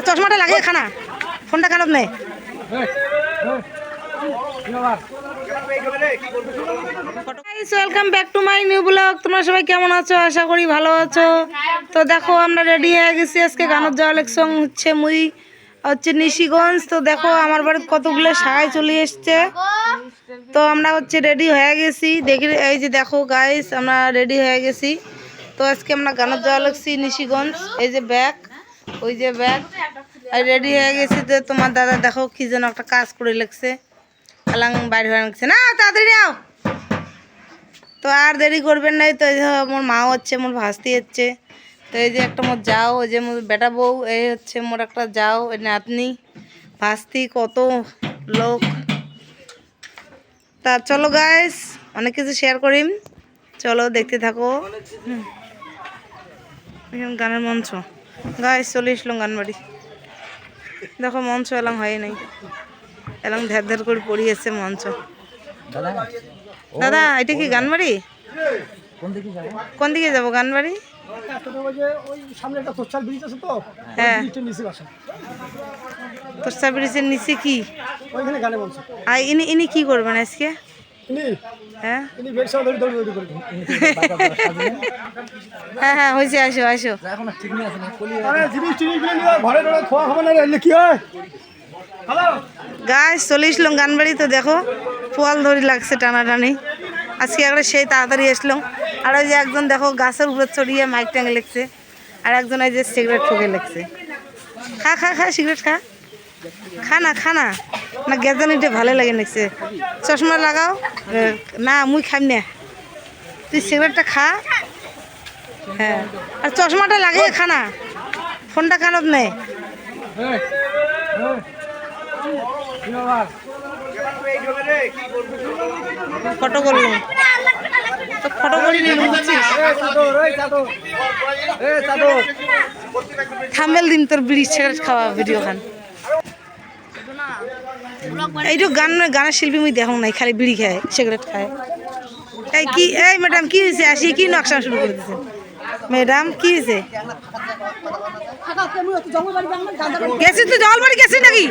আর চশমাটা লাগিয়ে খানা। ফোনটা খারাপ নেই। Welcome back to my new blog তোমরা সবাই কেমন আছো? আশা করি ভালো আছো। তো দেখো, আমরা রেডি হয়ে গেছি। আজকে গানের যাওয়া ইলেকশন হচ্ছে মুই হচ্ছে নিশিগঞ্জ। তো দেখো, আমার বাড়িতে কতগুলো সাগাই চলে এসছে। তো আমরা হচ্ছে রেডি হয়ে গেছি। দেখি, এই যে দেখো গাইস আমরা রেডি হয়ে গেছি। তো আজকে আমরা গানের যাওয়া লাগছি নিশিগঞ্জ। এই যে ব্যাগ ওই যে ব্যাগ। আর রেডি হয়ে গেছি তো তোমার দাদা দেখো কি যেন একটা কাজ করে লাগছে। আলাং বাইরে হয়ে লাগছে না, তাড়াতাড়ি নাও। তো আর দেরি করবেন নাই তো যে মোর মা হচ্ছে মোর ভাস্তি হচ্ছে। তো এই যে একটা মোর যাও ওই যে মোর বেটা বউ, এই হচ্ছে মোর একটা যাও ওই নাতনি। ভাস্তি কত লোক। তা চলো গাইস অনেক কিছু শেয়ার করিম। চলো দেখতে থাকো। গানের মঞ্চ। গাইস চলে এসলাম গানবাড়ি দেখো মঞ্চ এলাম হয় নাই। এলাম ধ্যার ধ্যার করে পড়িয়েছে মঞ্চ। দাদা এটা কি গানবাড়ি? কোন দিকে যাব? গানবাড়ি? ওই সামনে একটা তোরচাল ব্রিজ আছে তো হ্যাঁ। তোরসা ব্রিজের নিচে কি? ওইখানে গানে বলছে। আর ইনি ইনি কি করবেন আজকে? হ্যাঁ? ইনি বেশ ধরে ধরে ধরে হ্যাঁ হ্যাঁ হয়েছে আসো গাছ। চলে এসলাম গানবাড়ি তো দেখো পোয়াল ধরি লাগছে টানাটানি। আজকে একটা সেই তাড়াতাড়ি এসলাম। আর ওই যে একজন দেখো গাছের উপরে চড়িয়ে মাইক টাঙে লেগছে আর একজন ওই যে সিগারেট ঠুকে লেগছে খা খা খা সিগারেট খা। খা না খা না। না গেজানিটা ভালো লাগে নিচ্ছে চশমা লাগাও। না, মুই খাই না। তুই সিগারেটটা খা। হ্যাঁ। আর চশমাটা লাগিয়ে খা না ফোনটা কানত নেই ফটো করলাম তো ফটো করি থামেল দিন তোর বিড়ি সিগারেট খাওয়া, ভিডিও খান। এইটু গান গানের শিল্পী মুই দেখো নাই, খালি বিড়ি খায় সিগারেট খায়। এই কি, এই ম্যাডাম কি হয়েছে আসি, কি নকশা শুরু করে দিয়েছে ম্যাডাম কি হয়েছে গেছিস তো জলবাড়ি গেছিস নাকি?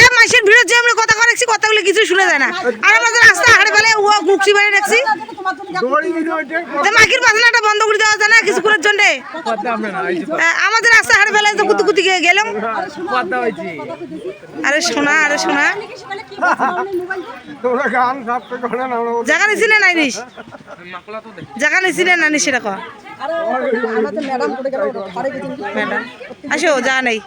এ মাসের ভিড়ে যে আমরা কথা করেছি কথাগুলো কিছু শুনে যায় না। আর আমাদের রাস্তা হাড়ে ফেলে ও মুক্তি বাড়ি রাখছি তো মাইকের বাজনাটা বন্ধ করে দেওয়া যায় না কিছুক্ষণের জন্য? আমাদের রাস্তা হাড়ে ফেলে তো কুতু কুতি গিয়ে গেলাম আরে শোনা আরে শোনা। জায়গা নিছি না নাই নিস জায়গা নিছি না না নিস এরকম আসো যা নেই।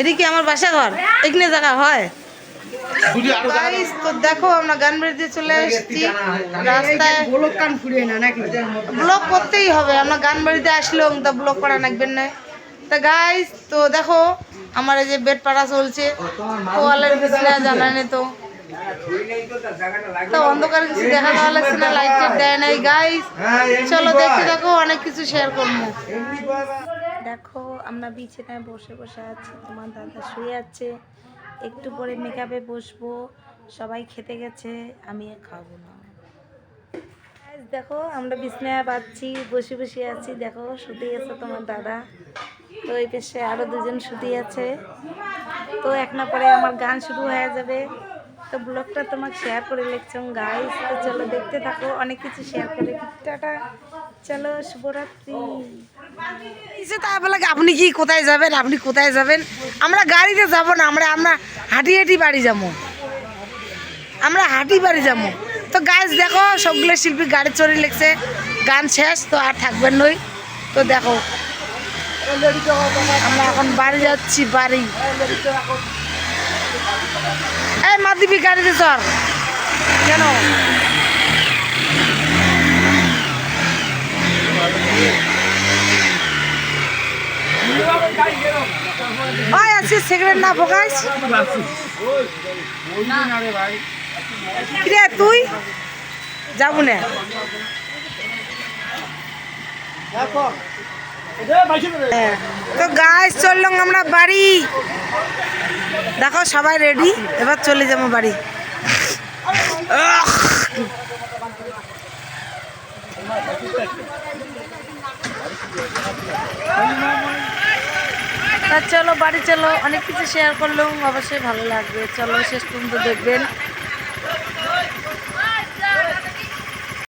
এটি কি আমার বাসা ঘর? এখানে জায়গা হয়? তো দেখো আমরা গান বেরিয়ে চলে এসেছি রাস্তায়। ব্লক কান ফুরিয়ে না নাকি? ব্লক করতেই হবে আমরা গান বাড়িতে আসলাম তা ব্লক করা নাকবেন না। তা গাইস তো দেখো আমার এই যে বেড পাড়া চলছে ওয়ালের পিছনে জানানি তো তো। অন্ধকার কিছু দেখা দেওয়া লাগছে না লাইট টাইট দেয় নাই গাইস চলো দেখতে দেখো অনেক কিছু শেয়ার করব। দেখো আমরা বিছানায় বসে বসে আছি, তোমার দাদা শুয়ে আছে, একটু পরে মেকআপে বসবো, সবাই খেতে গেছে, আমি খাব না। দেখো, আমরা বিছনায় পাচ্ছি বসে বসে আছি, দেখো শুতে আছে তোমার দাদা। তো এই পেশে আরও দুজন শুতে আছে। তো এক না পরে আমার গান শুরু হয়ে যাবে। তো ব্লগটা তোমাকে শেয়ার করে লিখছম গাইস তো চলো দেখতে থাকো, অনেক কিছু শেয়ার করে। টাটা, চলো, শুভরাত্রি। আপনি কি কোথায় যাবেন? আপনি কোথায় যাবেন? আমরা গাড়িতে যাব না, আমরা আমরা হাঁটি হাঁটি বাড়ি যাব। আমরা হাঁটি বাড়ি যাব। তো গাছ দেখো সবগুলো শিল্পী গাড়ি চড়ে লেগছে। গান শেষ, তো আর থাকবেন নই। তো দেখো, আমরা এখন বাড়ি যাচ্ছি, বাড়ি। এই মাদিবি গাড়িতে চর কেন? ওই আজকে সিগারেট না প্রকাশ কিরে তুই? যাব না। হ্যাঁ। তো গাছ চললাম আমরা বাড়ি। দেখো সবাই রেডি এবার চলে যাব বাড়ি। তা চলো, বাড়ি চলো। অনেক কিছু শেয়ার করলেও অবশ্যই ভালো লাগবে। চলো, শেষ পর্যন্ত দেখবেন।